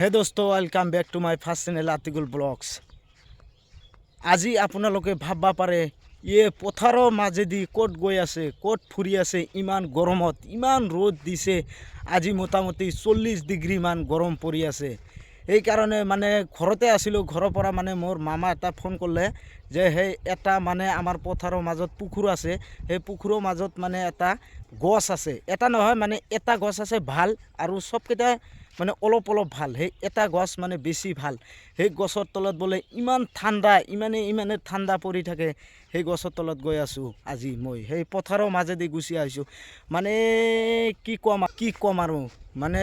হে দোস্ত welcome back to my first channel article blogs আজি আপোনালোকে ভাবব পাৰে ইয়ে পথাৰৰ মাজেদি ক'ত গৈ আছে, ক'ত ফুৰি আছে, ইমান গৰমত, ইমান ৰ'দ দিছে। আজি মোটামুটি চল্লিছ ডিগ্ৰীমান গৰম পৰি আছে। সেইকাৰণে মানে ঘৰতে আছিলোঁ, ঘৰৰ পৰা মানে মোৰ মামা এটা ফোন কৰিলে যে সেই এটা মানে আমাৰ পথাৰৰ মাজত পুখুৰ আছে। সেই পুখুৰৰ মাজত মানে এটা গছ আছে। এটা নহয় মানে এটা গছ আছে ভালো আৰু চবকেইটা মানে অলপ অলপ ভালো, সেই এটা গছ মানে বেছি ভালো। সেই গছৰ তলত বোলে ইমান ঠাণ্ডা, ইমানে ইমানে ঠাণ্ডা পৰি থাকে, সেই গছৰ তলত গৈ আছোঁ আজি মই। সেই পথাৰৰ মাজেদি গুচি আহিছোঁ। মানে কি ক'ম কি ক'ম আৰু? মানে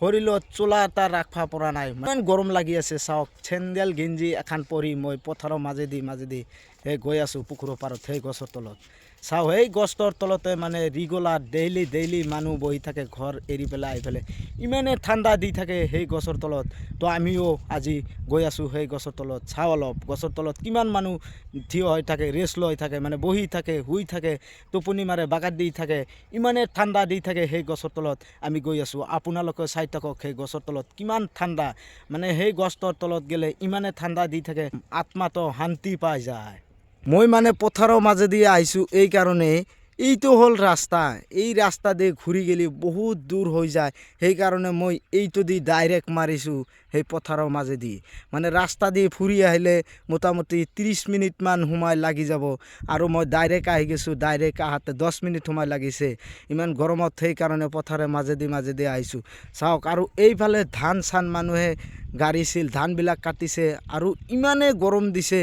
শৰীৰত চোলা এটা ৰাখবা পৰা নাই। ইমান গৰম লাগি আছে, চাওক। চেণ্ডেল গেঞ্জি এখন পৰি মই পথাৰৰ মাজেদি মাজেদি, সেই গৈ আছোঁ পুখুৰৰ পাৰত, সেই গছৰ তলত। চাওঁ সেই গছটোৰ তলতে মানে ৰেগুলাৰ ডেইলি ডেইলি মানুহ বহি থাকে, ঘৰ এৰি পেলাই আহি পেলাই ইমানে ঠাণ্ডা দি থাকে সেই গছৰ তলত। তো আমিও আজি গৈ আছোঁ সেই গছৰ তলত। চাওঁ অলপ, গছৰ তলত কিমান মানুহ থিয় হৈ থাকে ৰেষ্ট লৈ থাকে মানে বহি থাকে, শুই থাকে, টোপনি মাৰে, বাগাত দি থাকে, ইমানে ঠাণ্ডা দি থাকে সেই গছৰ তলত। আমি গৈ আছোঁ। আপোনালোকে চাই থাকক সেই গছৰ তলত কিমান ঠাণ্ডা। মানে সেই গছটোৰ তলত গ'লে ইমানে ঠাণ্ডা দি থাকে, আত্মাটো শান্তি পাই যায়। মই মানে পথাৰৰ মাজেদি আহিছোঁ এই কাৰণে এইটো হ'ল ৰাস্তা। এই ৰাস্তা দি ঘূৰি গেলি বহুত দূৰ হৈ যায়। সেইকাৰণে মই এইটো দি ডাইৰেক্ট মাৰিছোঁ সেই পথাৰৰ মাজেদি। মানে ৰাস্তা দি ফুৰি আহিলে মোটামুটি ত্ৰিছ মিনিটমান সময় লাগি যাব। আৰু মই ডাইৰেক্ট আহি গৈছোঁ ডাইৰেক্ট আহাতে দহ মিনিট সময় লাগিছে। ইমান গৰমত সেইকাৰণে পথাৰৰ মাজেদি মাজেদি আহিছোঁ। চাওক, আৰু এইফালে ধান চান মানুহে গাড়ীছিল, ধানবিলাক কাটিছে আৰু ইমানে গৰম দিছে।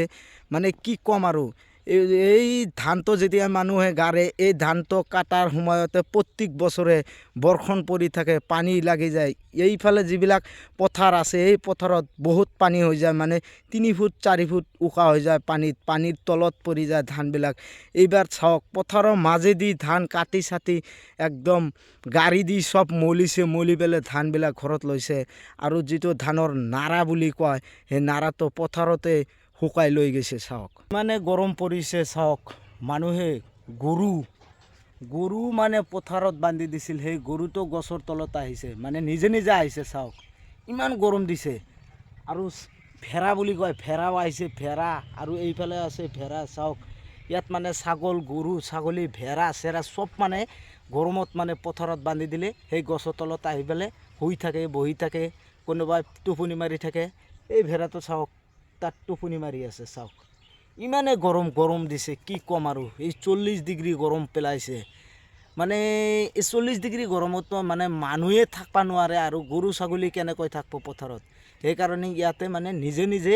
মানে কি ক'ম আৰু? এই ধানটো যেতিয়া মানুহে গাৰে, এই ধানটো কাটাৰ সময়তে প্ৰত্যেক বছৰে বৰষুণ পৰি থাকে, পানী লাগি যায়। এইফালে যিবিলাক পথাৰ আছে, এই পথাৰত বহুত পানী হৈ যায় মানে তিনি ফুট, চাৰি ফুট ওখা হৈ যায় পানীত, পানীৰ তলত পৰি যায় ধানবিলাক। এইবাৰ চাওক, পথাৰৰ মাজেদি ধান কাটি চাটি একদম গাড়ী দি চব মলিছে, মলি পেলাই ধানবিলাক ঘৰত লৈছে। আৰু যিটো ধানৰ নাৰা বুলি কয়, সেই নাৰাটো পথাৰতে শুকাই লৈ গৈছে, চাওক। মানে গৰম পৰিছে, চাওক। মানুহে গৰু গৰু মানে পথাৰত বান্ধি দিছিল, সেই গৰুটো গছৰ তলত আহিছে। মানে নিজে নিজে আহিছে, চাওক। ইমান গৰম দিছে। আৰু ভেড়া বুলি কয়, ভেড়াও আহিছে, ভেড়া। আৰু এইফালে আছে ভেড়া, চাওক। ইয়াত মানে ছাগল, গৰু, ছাগলী, ভেড়া, চেৰা চব মানে গৰমত মানে পথাৰত বান্ধি দিলে। সেই গছৰ তলত আহি পেলাই শুই থাকে, বহি থাকে, কোনোবাই টোপনি মাৰি থাকে। এই ভেড়াটো চাওক তাত টোপনি মাৰি আছে, চাওক। ইমানে গৰম গৰম দিছে, কি ক'ম আৰু। এই চল্লিছ ডিগ্ৰী গৰম পেলাইছে। মানে এই চল্লিছ ডিগ্ৰী গৰমতো মানে মানুহে থাকিব নোৱাৰে আৰু গৰু, ছাগলী কেনেকৈ থাকিব পথাৰত। সেইকাৰণে ইয়াতে মানে নিজে নিজে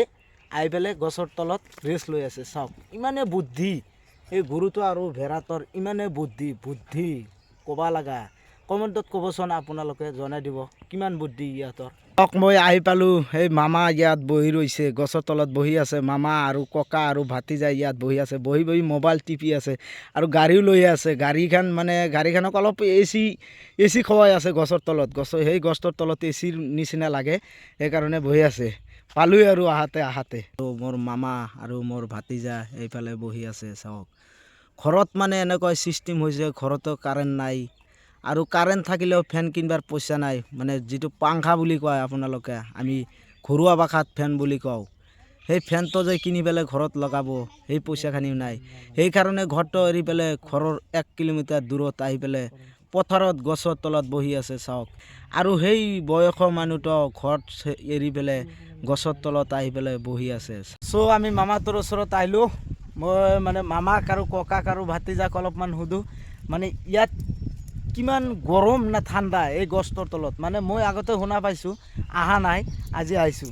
আহি পেলাই গছৰ তলত ৰেষ্ট লৈ আছে, চাওক। ইমানে বুদ্ধি। এই গৰুটো আৰু ভেড়াটোৰ ইমানে বুদ্ধি বুদ্ধি। ক'ব লগা। কমেণ্টত ক'বচোন আপোনালোকে, জনাই দিব। কিমান বুদ্ধি ইহঁতৰ চাওক মই আহি পালোঁ। সেই মামা ইয়াত বহি ৰৈছে, গছৰ তলত বহি আছে। মামা আৰু ককা আৰু ভাতিজা ইয়াত বহি আছে, বহি বহি মোবাইল টিপি আছে আৰু গাড়ীও লৈ আছে। গাড়ীখন মানে গাড়ীখনক অলপ এ চি এ চি খোৱাই আছে গছৰ তলত। গছৰ সেই গছটোৰ তলত এ চিৰ নিচিনা লাগে, সেইকাৰণে বহি আছে। পালোঁৱে আৰু আহাতে আহাতে। তো মোৰ মামা আৰু মোৰ ভাতিজা এইফালে বহি আছে, চাওক। ঘৰত মানে এনেকুৱা ছিষ্টেম হৈছে, ঘৰতো কাৰেণ্ট নাই। আৰু কাৰেণ্ট থাকিলেও ফেন কিনিবাৰ পইচা নাই। মানে যিটো পাংখা বুলি কয় আপোনালোকে, আমি ঘৰুৱা ভাষাত ফেন বুলি কওঁ। সেই ফেনটো যে কিনি পেলাই ঘৰত লগাব, সেই পইচাখিনিও নাই। সেইকাৰণে ঘৰটো এৰি পেলাই ঘৰৰ এক কিলোমিটাৰ দূৰত আহি পেলাই পথাৰত গছৰ তলত বহি আছে চাওক। আৰু সেই বয়সৰ মানুহটো ঘৰত এৰি পেলাই গছৰ তলত আহি পেলাই বহি আছে। চ' আমি মামাটোৰ ওচৰত আহিলোঁ। মই মানে মামাক আৰু ককাক আৰু ভাতিজাক অলপমান সোধোঁ। মানে ইয়াত কিমান গৰম না ঠাণ্ডা এই গছটোৰ তলত? মানে মই আগতে শুনা পাইছোঁ অহা নাই আজি আহিছোঁ।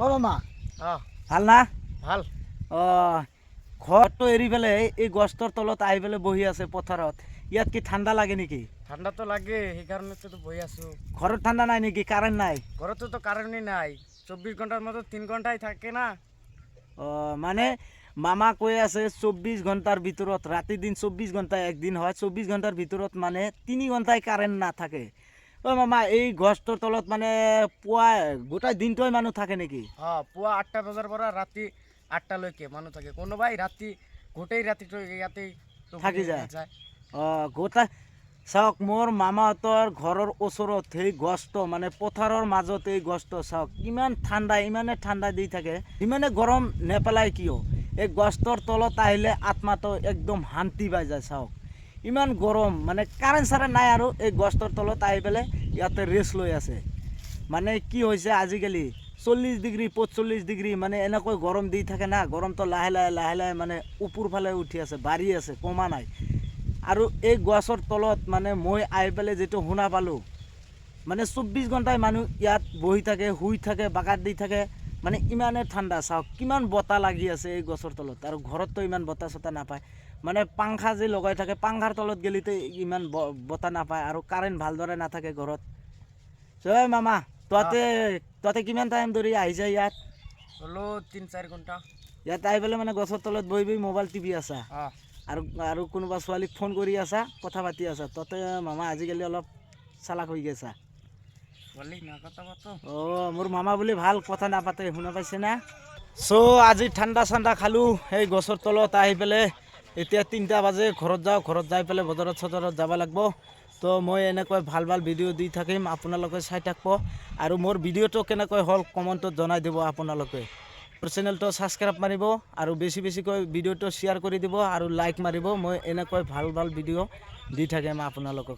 অ' মামা। অঁ। ভালো না? ভালো। অঁ ঘৰটো এৰি পেলাই এই গছটোৰ তলত আহি পেলাই বহি আছে পথাৰত। ইয়াত কি ঠাণ্ডা লাগে নেকি? ঠাণ্ডাতো লাগে সেইকাৰণেতো বহি আছোঁ। ঘৰত ঠাণ্ডা নাই নেকি? কাৰেণ্ট নাই? ঘৰতো তো কারেন্টই নাই। চব্বিশ ঘণ্টার মতো তিন ঘন্টাই থাকে না। অঁ মানে মামা কৈ আছে চৌব্বিছ ঘণ্টাৰ ভিতৰত ৰাতি দিন চৌব্বিছ ঘণ্টা একদিন হয় চৌব্বিছ ঘণ্টাৰ ভিতৰত মানে তিনি ঘণ্টাই কাৰেণ্ট নাথাকে। অ' মামা এই গছটোৰ তলত মানে পুৱা গোটেই দিনটোৱে মানুহ থাকে নেকি? হ্যাঁ পুয়া আটটা বাজার পর রাতি আটটালৈকে মানুহ থাকে। কোনোবাই ৰাতি গোটেই ৰাতিটো ইয়াতেই থাকি যায়। অঁ গোটেই চাওক মোৰ মামাহঁতৰ ঘৰৰ ওচৰত সেই গছটো মানে পথাৰৰ মাজত এই গছটো চাওক ইমান ঠাণ্ডা ইমানে ঠাণ্ডা দি থাকে। ইমানে গৰম নেপেলায় কিয়? এই গছটোৰ তলত আহিলে আত্মাটো একদম শান্তি পাই যায়, চাওক। ইমান গৰম মানে কাৰেণ্ট চাৰেণ্ট নাই আৰু এই গছটোৰ তলত আহি পেলাই ইয়াতে ৰেষ্ট লৈ আছে। মানে কি হৈছে আজিকালি, চল্লিছ ডিগ্ৰী পঞ্চল্লিছ ডিগ্ৰী মানে এনেকৈ গৰম দি থাকে না, গৰমটো লাহে লাহে লাহে লাহে মানে ওপৰ ফালে উঠি আছে, বাঢ়ি আছে, কমা নাই। আৰু এই গছৰ তলত মানে মই আহি পেলাই যিটো শুনা পালোঁ মানে চৌব্বিছ ঘণ্টাই মানুহ ইয়াত বহি থাকে, শুই থাকে, বাগাত দি থাকে মানে ইমানে ঠাণ্ডা চাওক কিমান বতাহ লাগি আছে এই গছৰ তলত। আৰু ঘৰততো ইমান বতাহ চতাহ নাপায়। মানে পাংখা যে লগাই থাকে পাংখাৰ তলত গেলিতো ইমান বতাহ নাপায় আৰু কাৰেণ্ট ভালদৰে নাথাকে ঘৰত। জয় মামা তহঁতে তহঁতে কিমান টাইম ধৰি আহিছে ইয়াত? হলো তিন চাৰি ঘণ্টা। ইয়াত আহি পেলাই মানে গছৰ তলত বহি বহি মোবাইল টিপি আছা? আৰু আৰু কোনোবা ছোৱালীক ফোন কৰি আছা? কথা পাতি আছা? তহঁতে মামা আজিকালি অলপ চালাক হৈ গৈছা। অঁ মোৰ মামা বুলি ভালো কথা নাপাতে শুনা পাইছে না? চ' আজি ঠাণ্ডা চাণ্ডা খালোঁ সেই গছৰ তলত আহি পেলাই এতিয়া তিনিটা বাজে, ঘৰত যাওঁ, ঘৰত যাই পেলাই বজাৰত চজাৰত যাব লাগিব। তো মই এনেকৈ ভালো ভালো ভিডিঅ' দি থাকিম, আপোনালোকে চাই থাকিব। আৰু মোৰ ভিডিঅ'টো কেনেকৈ হ'ল কমেণ্টত জনাই দিব আপোনালোকে। মোৰ চেনেলটো ছাবস্ক্ৰাইব মাৰিব আৰু বেছি বেছিকৈ ভিডিঅ'টো শ্বেয়াৰ কৰি দিব আৰু লাইক মাৰিব। মই এনেকৈ ভালো ভালো ভিডিঅ' দি থাকিম আপোনালোকক।